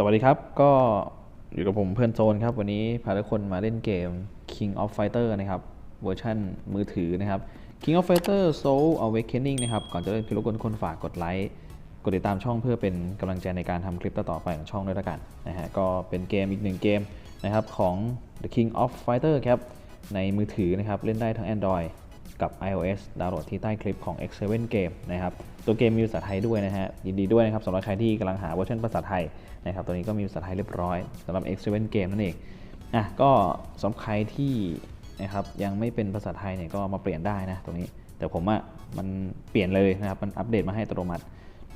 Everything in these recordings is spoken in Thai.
สวัสดีครับ ก็อยู่กับผมเพื่อนโซนครับ วันนี้พาทุกคนมาเล่นเกม King of Fighter นะครับ เวอร์ชันมือถือนะครับ King of Fighter Soul Awakening นะครับ ก่อนจะเล่นพี่รบกวนคนฝากกดไลค์กดติดตามช่องเพื่อเป็นกำลังใจในการทำคลิปต่อไปของช่องด้วยละกันนะฮะก็เป็นเกมอีกหนึ่งเกมนะครับของ The King of Fighter ครับในมือถือนะครับเล่นได้ทั้ง Android กับ iOS ดาวน์โหลดที่ใต้คลิปของ X7 Game นะครับตัวเกมมีภาษาไทยด้วยนะฮะยินดีด้วยนะครับสำหรับใครที่กำลังหาเวอร์ชันภาษาไทย นะครับตัวนี้ก็มีภาษาไทยเรียบร้อยสำหรับ X7 Game นั่นเองอะก็สำหรับใครที่นะครับยังไม่เป็นภาษาไทยเนี่ยก็มาเปลี่ยนได้นะตรงนี้ แต่ผมอะมันเปลี่ยนเลยนะครับมันอัปเดตมาให้อัตโนมัติ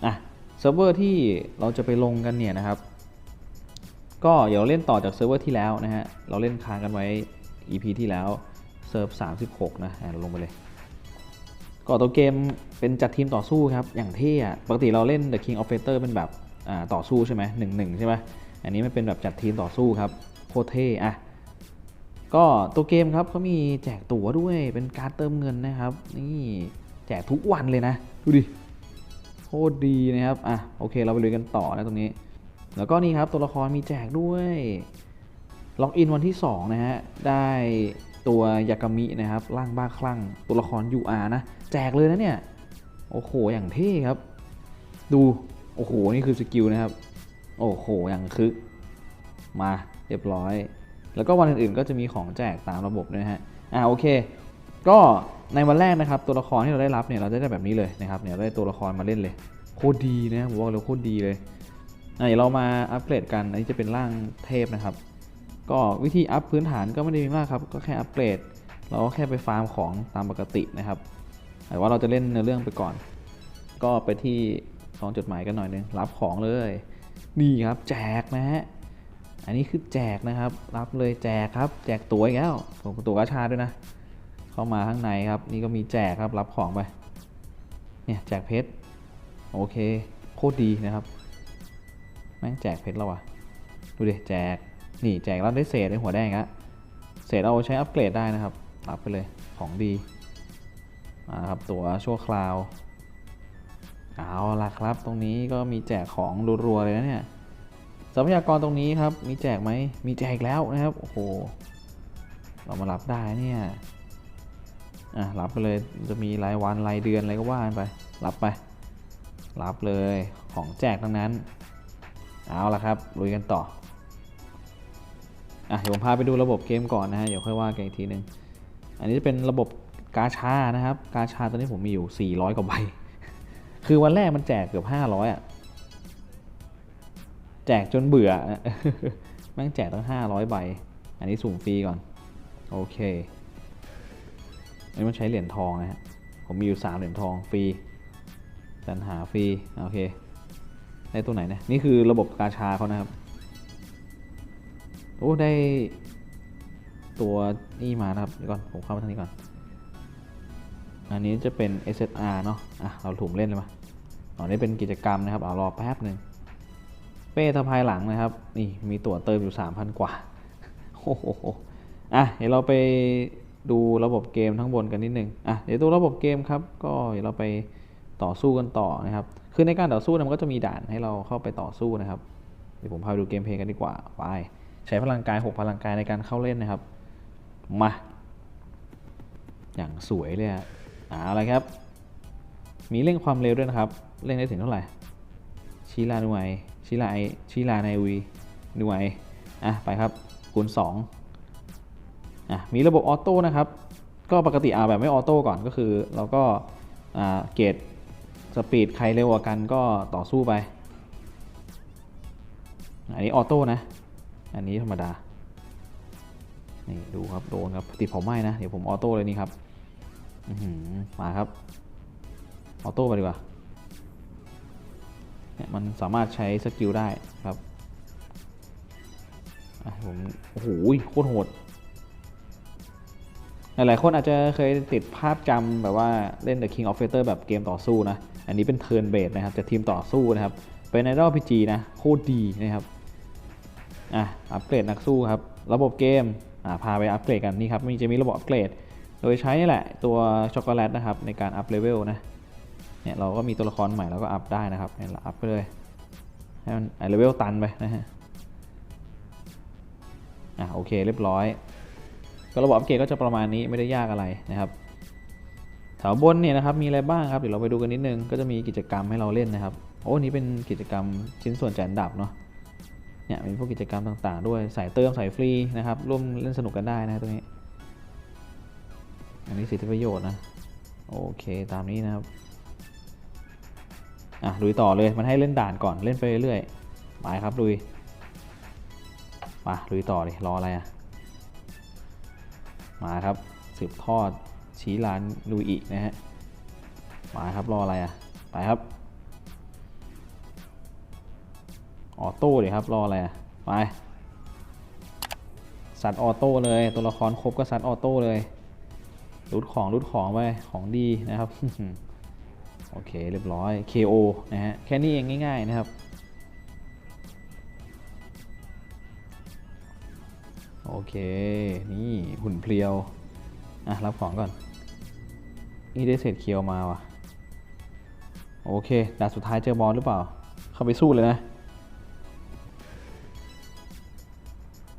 อะเซิร์ฟเวอร์ที่เราจะไปลงกันเนี่ยนะครับ ก็เดี๋ยวเล่นต่อจากเซิร์ฟเวอร์ที่แล้วนะฮะเราเล่นค้างกันไว้ EP ที่แล้วเซิร์ฟ36 นะอะเราลงไปเลยก่อนตัวเกมเป็นจัดทีมต่อสู้ครับ อย่างเท่อะปกติเราเล่น The King of Fighter เป็นแบบ ต่อสู้ใช่ไหมหนึ่งหนึ่งใช่ไหมอันนี้มันเป็นแบบจัดทีมต่อสู้ครับโคตรเท่อะก็ตัวเกมครับเขามีแจกตั๋วด้วยเป็นการเติมเงินนะครับ นี่แจกทุกวันเลยนะ ดูดิโคตรดีนะครับอะโอเคเราไปลุยกันต่อนะตรงนี้ แล้วก็นี่ครับตัวละครมีแจกด้วยล็อกอินวันที่ 2 นะฮะ ได้ตัวยากามินะครับ ร่างบ้าคลั่ง ตัวละคร UR นะ แจกเลยนะเนี่ย โอ้โห อย่างเท่ครับ ดู โอ้โห นี่คือสกิลนะครับ โอ้โห อย่างคึก มาเรียบร้อย แล้วก็วันอื่นๆก็จะมีของแจกตามระบบด้วยนะฮะ อ่าโอเค ก็ในวันแรกนะครับ ตัวละครที่เราได้รับเนี่ยเราจะได้แบบนี้เลยนะครับ เนี่ยได้ตัวละครมาเล่นเลย โคตรดีนะผมบอกเลยโคตรดีเลยอะเดี๋ยวเรามาอัปเกรดกัน อันนี้จะเป็นร่างเทพนะครับ ก็วิธีอัพพื้นฐานก็ไม่ได้มีมากครับ ก็แค่อัปเกรด เราก็แค่ไปฟาร์มของตามปกตินะครับแต่ว่าเราจะเล่นเนื้อเรื่องไปก่อน ก็ไปที่ องจดหมายกันหน่อยนึงรับของเลย นี่ครับแจกนะฮะอันนี้คือแจกนะครับ รับเลยแจกครับ แจกตัวอีกแล้วตัวกระชาด้วยนะ เข้ามาข้างในครับ นี่ก็มีแจกครับรับของไปเนี่ยแจกเพชรโอเคโคตรดีนะครับแม่งแจกเพชรแล้ววะดูดิแจกนี่แจกแล้วได้เศษในหัวแดงอะเศษเอาใช้อัปเกรดได้นะครับรับไปเลยของดีมาครับตัวชั่วคราว เอาล่ะครับตรงนี้ก็มีแจกของรัวๆเลยนะเนี่ยทรัพยากรตรงนี้ครับมีแจกไหมมีแจกอีกแล้วนะครับโอ้โหเรามารับได้เนี่ยอะรับไปเลยจะมีรายวันรายเดือนอะไรก็ว่ากันไป รับไป รับเลยของแจกทั้งนั้น เอาละครับลุยกันต่ออะเดี๋ยวผมพาไปดูระบบเกมก่อนนะฮะเดี๋ยวค่อยว่ากันอีกทีหนึ่งอันนี้จะเป็นระบบกาชานะครับ กาชาตอนนี้ผมมีอยู่ 400 กว่าใบ คือวันแรกมันแจกเกือบ500อะ แจกจนเบื่อแม่งแจกตั้ง500ใบ อันนี้สุ่มฟรีก่อน โอเค อันนี้มันใช้เหรียญทองนะฮะ ผมมีอยู่3เหรียญทองฟรีดันหาฟรี โอเค ได้ตัวไหนนะ นี่คือระบบกาชาเขานะครับ โอ้ ได้ตัวนี่มานะครับเดี๋ยวก่อน ผมเข้ามาทางนี้ก่อน อันนี้จะเป็น SSR เนาะอะเราถุมเล่นเลยมาอ๋อนี่เป็นกิจกรรมนะครับเอารอแป๊บหนึ่งเป้สะพายหลังนะครับ นี่มีตั๋วเติมอยู่ 3,000 กว่าโอ้โหอะเดี๋ยวเราไปดูระบบเกมทั้งบนกันนิดนึงอะเดี๋ยวตัวระบบเกมครับ ก็เดี๋ยวเราไปต่อสู้กันต่อนะครับ คือในการต่อสู้เนี่ยมันก็จะมีด่านให้เราเข้าไปต่อสู้นะครับ เดี๋ยวผมพาไปดูเกมเพลย์กันดีกว่า ไป ใช้พลังกาย 6 พลังกายในการเข้าเล่นนะครับ มา อย่างสวยเลยอะ เอาละครับ มีเร่งความเร็วด้วยนะครับ เร่งได้ถึงเท่าไหร่ชิลาหน่วยชิลาไอชิลาในวีหน่วยอะไปครับคูณ2อะมีระบบออโต้นะครับ ก็ปกติเอาแบบไม่ออโต้ก่อนก็คือ เราก็เกตสปีดใครเร็วกว่ากันก็ต่อสู้ไป อันนี้ออโต้นะ อันนี้ธรรมดา นี่ดูครับโดนครับติดเผาไหม้นะ เดี๋ยวผมออโต้เลยนี่ครับ อื้อหือมาครับออโต้ไปดีกว่าเนี่ยมันสามารถใช้สกิลได้ครับผมโอ้โหโคตรโหดหลายๆคนอาจจะเคยติดภาพจำแบบว่าเล่น The King of Fighter แบบเกมต่อสู้นะ อันนี้เป็นเทิร์นเบสนะครับจะทีมต่อสู้นะครับ เป็นไอดอลพีจีนะ โคตรดีนะครับ อะ อัปเกรดนักสู้ครับ ระบบเกม อ่าพาไปอัปเกรดกันนี่ครับมีจะมีระบบอัปเกรด โดยใช้นี่แหละตัวช็อกโกแลตนะครับในการอัพเลเวลนะ เนี่ยเราก็มีตัวละครใหม่เราก็อัพได้นะครับเนี่ยเราอัพไปเลยให้มันเลเวลตันไปนะฮะ อะโอเคเรียบร้อย ก็ระบบอัปเกรดก็จะประมาณนี้ไม่ได้ยากอะไรนะครับแถวบนเนี่ยนะครับมีอะไรบ้างครับเดี๋ยวเราไปดูกันนิดนึงก็จะมีกิจกรรมให้เราเล่นนะครับโอ้นี่เป็นกิจกรรมชิ้นส่วนแจกอันดับเนาะเนี่ยมีพวกกิจกรรมต่างๆ ด้วยสายเติมสายฟรีนะครับร่วมเล่นสนุกกันได้นะตรงนี้ อันนี้สิทธิประโยชน์นะ โอเคตามนี้นะครับ อะลุยต่อเลยมันให้เล่นด่านก่อนเล่นไปเรื่อยๆไปครับลุยมาลุยต่อเลยรออะไรอะ มาครับสืบทอดชี้ลานลุยอีกนะฮะมาครับรออะไรอะ ไปครับ ออโต้เลยครับรออะไรอะ ไป สัตว์ออโต้เลย ตัวละครครบก็สัตว์ออโต้เลย รูดของรูดของไปของดีนะครับ โอเคเรียบร้อย KO นะฮะ แค่นี้เองง่าย ๆ นะครับ โอเค นี่หุ่นเพลียว อะ รับของก่อน นี่ได้เศษเคียวมาว่ะ โอเคด่านสุดท้ายเจอบอลหรือเปล่า เข้าไปสู้เลยนะ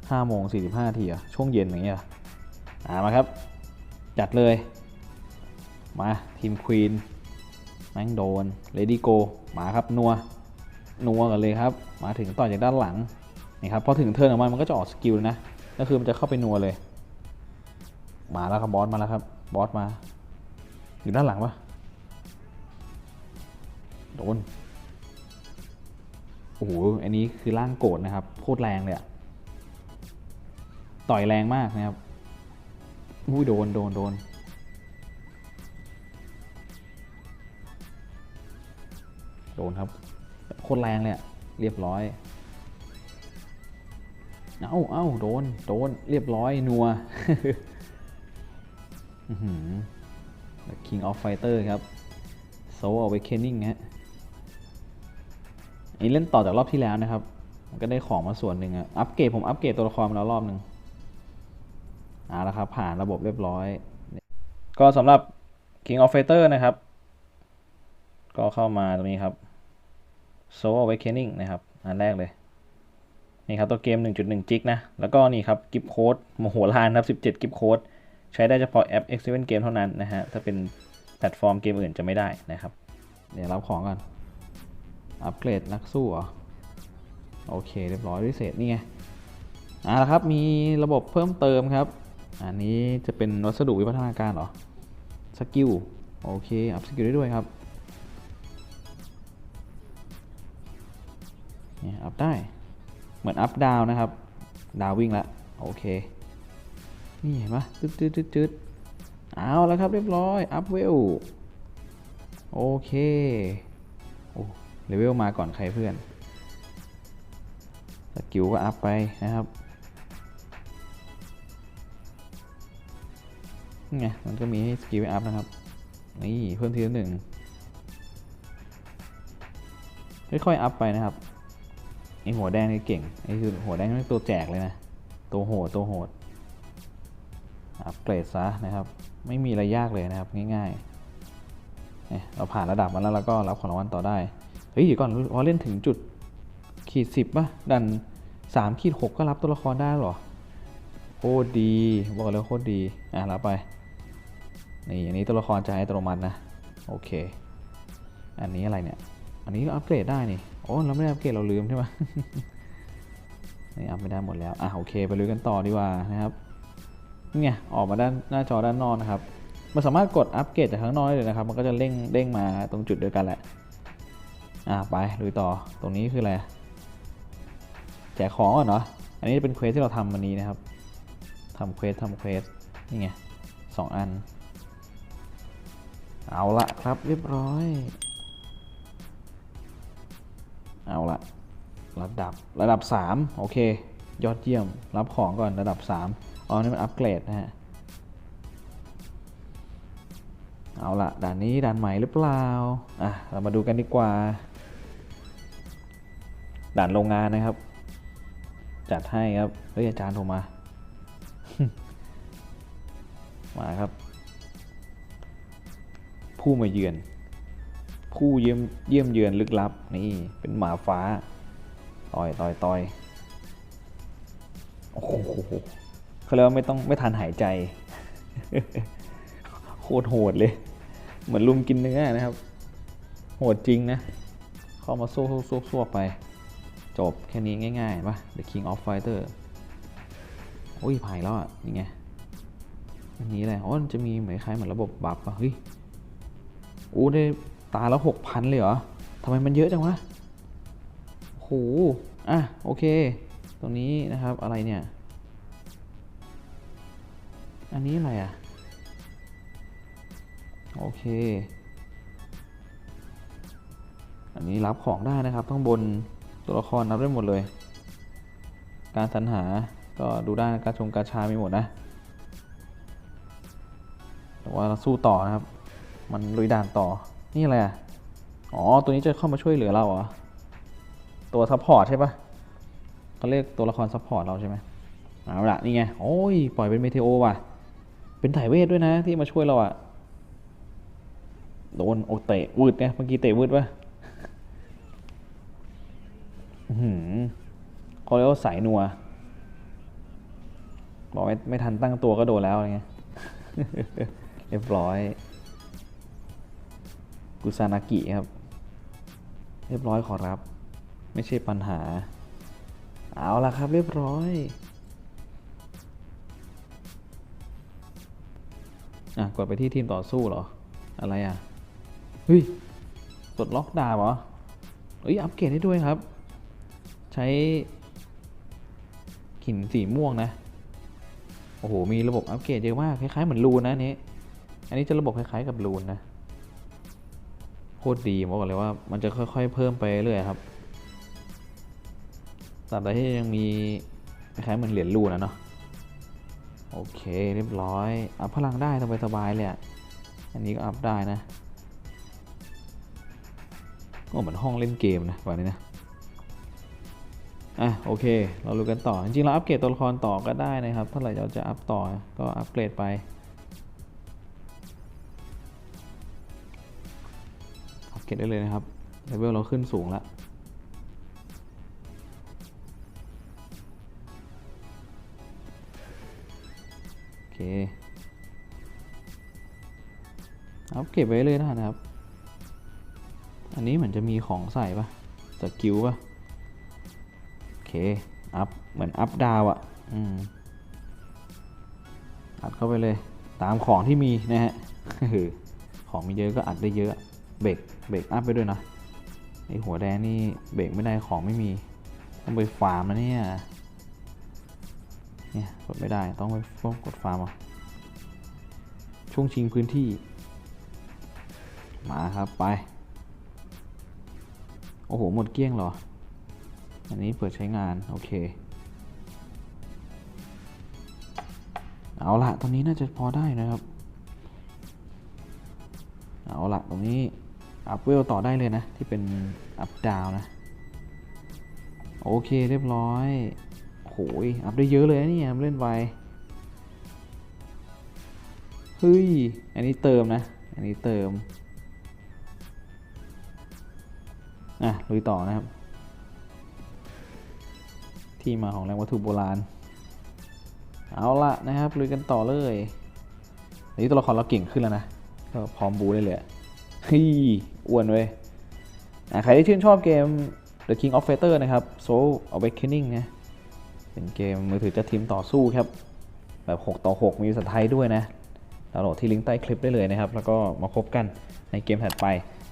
ห้าโมงสี่สิบห้าทีอะช่วงเย็นอย่างเงี้ยอ่ามาครับ จัดเลย มาทีมควีนแม่งโดนเลดี้โกมาครับนัวนัวกันเลยครับ มาถึงต่อจากด้านหลังนี่ครับพอถึงเทิร์นของมันมันก็จะออกสกิลนะก็คือมันจะเข้าไปนัวเลย มาแล้วครับบอสมาแล้วครับบอสมา อยู่ด้านหลังปะโดนโอ้โหอันนี้คือร่างโกรธนะครับโคตรแรงเลยอะต่อยแรงมากนะครับ อุ้ยโดนโดนโดนโดนครับโคตรแรงเลยอะเรียบร้อย เอ้าเอ้าโดน โดน เรียบร้อย นัวอื้อหือ The King of Fighter ครับ Soul Awakening ฮะอันนี้เล่นต่อจากรอบที่แล้วนะครับ ก็ได้ของมาส่วนหนึ่งอะอัปเกรดผมอัปเกรดตัวละครมาแล้วรอบหนึ่ง เอาละครับ ผ่านระบบเรียบร้อย ก็สำหรับ King of Fighter นะครับ ก็เข้ามาตรงนี้ครับ Soul Awakening นะครับ อันแรกเลย นี่ครับตัวเกม 1.1 จิกนะ แล้วก็นี่ครับกิฟโค้ดโมโหลานครับ17 กิฟโค้ดใช้ได้เฉพาะแอป X7 Game เท่านั้นนะฮะ ถ้าเป็นแพลตฟอร์มเกมอื่นจะไม่ได้นะครับ เดี๋ยวรับของก่อน อัปเกรดนักสู้เหรอ โอเค เรียบร้อยด้วยเศษนี่ไงอ่าละครับ มีระบบเพิ่มเติมครับ อันนี้จะเป็นวัสดุวิวัฒนาการเหรอ สกิล โอเค อัพสกิลได้ด้วยครับเนี่ยอัพได้ เหมือนอัพดาวนะครับ ดาววิ่งล้วโอเค นี่เห็นปะจึ๊ดจึ๊ดจึ๊ดจึ๊ดเอาแล้วครับเรียบร้อย อัพเวล โอเค โอ้เลเวลมาก่อนใครเพื่อน สกิลก็อัพไปนะครับ ไงมันก็มีให้สกิลไปอัพนะครับ นี่เพิ่มทีละหนึ่งค่อยๆอัพไปนะครับไอหัวแดงนี่เก่งไอคือหัวแดงนี่ตัวแจกเลยนะ ตัวโหดตัวโหดอัปเกรดซะนะครับ ไม่มีอะไรยากเลยนะครับ ง่ายๆเนี่ยเราผ่านระดับมาแล้วแล้วก็รับของรางวัลต่อได้ เฮ้ยเดี๋ยวก่อนพอเล่นถึงจุดขีดสิบป่ะ ดันสามขีดหกก็รับตัวละครได้หรอ โคตรดี บอกเลยโคตรดี อะรับไป นี่อันนี้ตัวละครจะให้อัตโนมัตินะโอเค อันนี้อะไรเนี่ย อันนี้อัปเกรดได้นี่โอ้เราไม่ได้อัปเกรดเราลืมใช่ไหมนี่อัพไม่ได้หมดแล้วอะโอเคไปลุยกันต่อดีกว่านะครับนี่ไงออกมาด้านหน้าจอด้านนอกนะครับมันสามารถกดอัปเกรดจากข้างนอกได้เลยนะครับ มันก็จะเร่งเด้งมาตรงจุดเดียวกันแหละอะไปลุยต่อตรงนี้คืออะไรแจกของก่อนเนาะอันนี้เป็นเควสที่เราทำวันนี้นะครับทำเควสทำเควสนี่ไงสองอัน เอาละครับเรียบร้อย เอาละระดับระดับ 3 โอเค ยอดเยี่ยม รับของก่อนระดับ 3อ๋อนี่มันอัปเกรดนะฮะ เอาละด่านนี้ด่านใหม่หรือเปล่า อะ เรามาดูกันดีกว่า ด่านโรงงานนะครับ จัดให้ครับ เฮ้ยอาจารย์โทรมา มาครับ ผู้มาเยือน ผู้เยี่ยมเยี่ยมเยือนลึกลับนี่เป็นหมาฟ้าต่อยต่อยต่อยโอ้โหเขาเรียกว่าไม่ต้องไม่ทันหายใจโคตรโหดเลย เหมือนลุมกินเนื้อนะครับ โหดจริงนะ เข้ามาสู้สู้สู้สู้ไป จบแค่นี้ง่ายๆป่ะ The King of Fighter โอ้ยผ่านแล้วอะ นี่ไง อันนี้แหละอ๋อจะมีเหมือนคล้ายเหมือนระบบบัฟอะ เฮ้ย อ้ได้ตาละหกพันเลยเหรอทำไมมันเยอะจังวะโหอะโอเค ตรงนี้นะครับอะไรเนี่ย อันนี้อะไรอะ โอเค อันนี้รับของได้นะครับต้องบนตัวละครรับได้หมดเลย การสรรหาก็ดูได้นะการชงกาชามีหมดนะแต่ว่าเราสู้ต่อนะครับ มันลุยด่านต่อ นี่อะไรอะ อ๋อ ตัวนี้จะเข้ามาช่วยเหลือเราเหรอ ตัวซัพพอร์ตใช่ปะเขาเรียกตัวละครซัพพอร์ตเราใช่ไหมเอาละนี่ไง โอ้ย ปล่อยเป็นเมเทโอว่ะ เป็นถ่ายเวทด้วยนะที่มาช่วยเราอะ โดนโอเตะวืดไงเมื่อกี้เตะวืดปะหือเขาเรียกว่าสายนัว บอกไม่ไม่ทันตั้งตัวก็โดนแล้วอะไรเงี้ยเรียบร้อย กุซานากิครับ เรียบร้อยขอรับ ไม่ใช่ปัญหา เอาละครับเรียบร้อยอะกดไปที่ทีมต่อสู้เหรอ อะไรอะเฮ้ยปลดล็อกดาบเหรอเอ้ยอัปเกรดได้ด้วยครับ ใช้หินสีม่วงนะ โอ้โห มีระบบอัปเกรดเยอะมาก คล้ายๆเหมือนรูนนะนี้ อันนี้จะระบบคล้ายๆกับรูนนะ คตรดีบอกเลยว่ามันจะค่อย ๆ เพิ่มไปเรื่อยครับตราบใดที่ยังมีคล้ายๆเหมือนเหรียญรูนนะเนาะโอเคเรียบร้อยอัพพลังได้สบายๆเลยอะอันนี้ก็อัพได้นะก็เหมือนห้องเล่นเกมนะแบบนี้นะอะโอเค เรารู้กันต่อ จริงๆเราอัปเกรดตัวละครต่อก็ได้นะครับถ้าไหร่เราจะอัพต่อก็อัปเกรดไป อัปเกรดได้เลยนะครับเลเวลเราขึ้นสูงแล้วโอเคอัปเกรดไว้เลยนะครับ อันนี้เหมือนจะมีของใส่ปะสกิลปะโอเค อัพ เหมือนอัพดาวอะอืมอัดเข้าไปเลย ตามของที่มีนะฮะของมีเยอะก็อัดได้เยอะ เบรกเบรกอัพไปด้วยนะไอหัวแดงนี่เบรกไม่ได้ของไม่มี ต้องไปฟาร์มนะเนี่ยเนี่ยกดไม่ได้ต้องไปต้องกดฟาร์มอะช่วงชิงพื้นที่ มาครับไป โอ้โห หมดเกี้ยงเหรอ อันนี้เปิดใช้งาน โอเค เอาละตรงนี้น่าจะพอได้นะครับ เอาละตรงนี้ อัพเวลต่อได้เลยนะ ที่เป็นอัพดาวนะ โอเคเรียบร้อยโหยอัพได้เยอะเลยนะเนี่ยเล่นไวเฮ้ย อันนี้เติมนะ อันนี้เติม อะ ลุยต่อนะครับ ที่มาของแรงวัตถุโบราณ เอาละนะครับ ลุยกันต่อเลยอันนี้ตัวละครเราเก่งขึ้นแล้วนะก็พร้อมบูได้เลยอะ ฮ้ยอ้วนเว้ยใครที่ชื่นชอบเกม The King of Fighter นะครับ Soul Awakening นะเป็นเกมมือถือจะทีมต่อสู้ครับ แบบ 6 ต่อ 6 มีภาษาไทยด้วยนะดาวน์โหลดที่ลิงก์ใต้คลิปได้เลยนะครับ แล้วก็มาพบกันในเกมถัดไป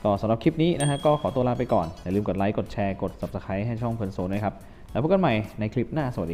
ก็สำหรับคลิปนี้นะฮะก็ขอตัวลาไปก่อน อย่าลืมกดไลค์ กดแชร์ กด Subscribe ให้ช่องเพลินโซนด้วยครับ แล้วพบกันใหม่ในคลิปหน้า สวัสดีครับ